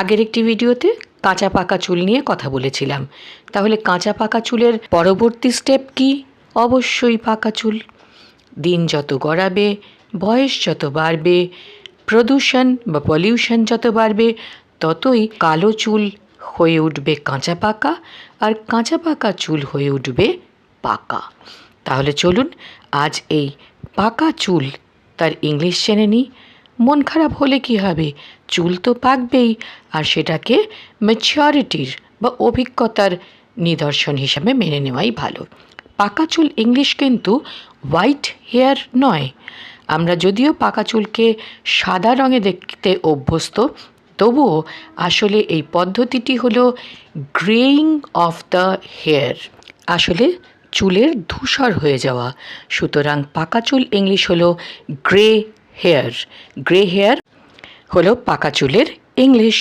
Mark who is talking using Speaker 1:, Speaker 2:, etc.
Speaker 1: আগের একটি ভিডিওতে কাঁচা পাকা চুল নিয়ে কথা বলেছিলাম। তাহলে কাঁচা পাকা চুলের পরবর্তী স্টেপ কি? অবশ্যই পাকা চুল। দিন যত গড়াবে, বয়স যত বাড়বে, প্রদূষণ বা পলিউশন যত বাড়বে, ততই কালো চুল হয়ে উঠবে কাঁচা পাকা আর কাঁচা পাকা চুল হয়ে উঠবে পাকা। তাহলে চলুন আজ এই পাকা চুল তার ইংলিশ জেনে নিই। মন খারাপ হলে কি হবে? চুল তো পাকবেই, আর সেটাকে ম্যাচিওরিটির বা অভিজ্ঞতার নিদর্শন হিসাবে মেনে নেওয়াই ভালো। পাকা চুল ইংলিশ কিন্তু হোয়াইট হেয়ার নয়। আমরা যদিও পাকা চুলকে সাদা রঙে দেখতে অভ্যস্ত, তবুও আসলে এই পদ্ধতিটি হল গ্রেইং অফ দ্য হেয়ার আসলে চুলের ধূসর হয়ে যাওয়া। সুতরাং পাকা চুল ইংলিশ হলো গ্রে হেয়ার গ্রে হেয়ার হলো পাকা চুলের ইংলিশ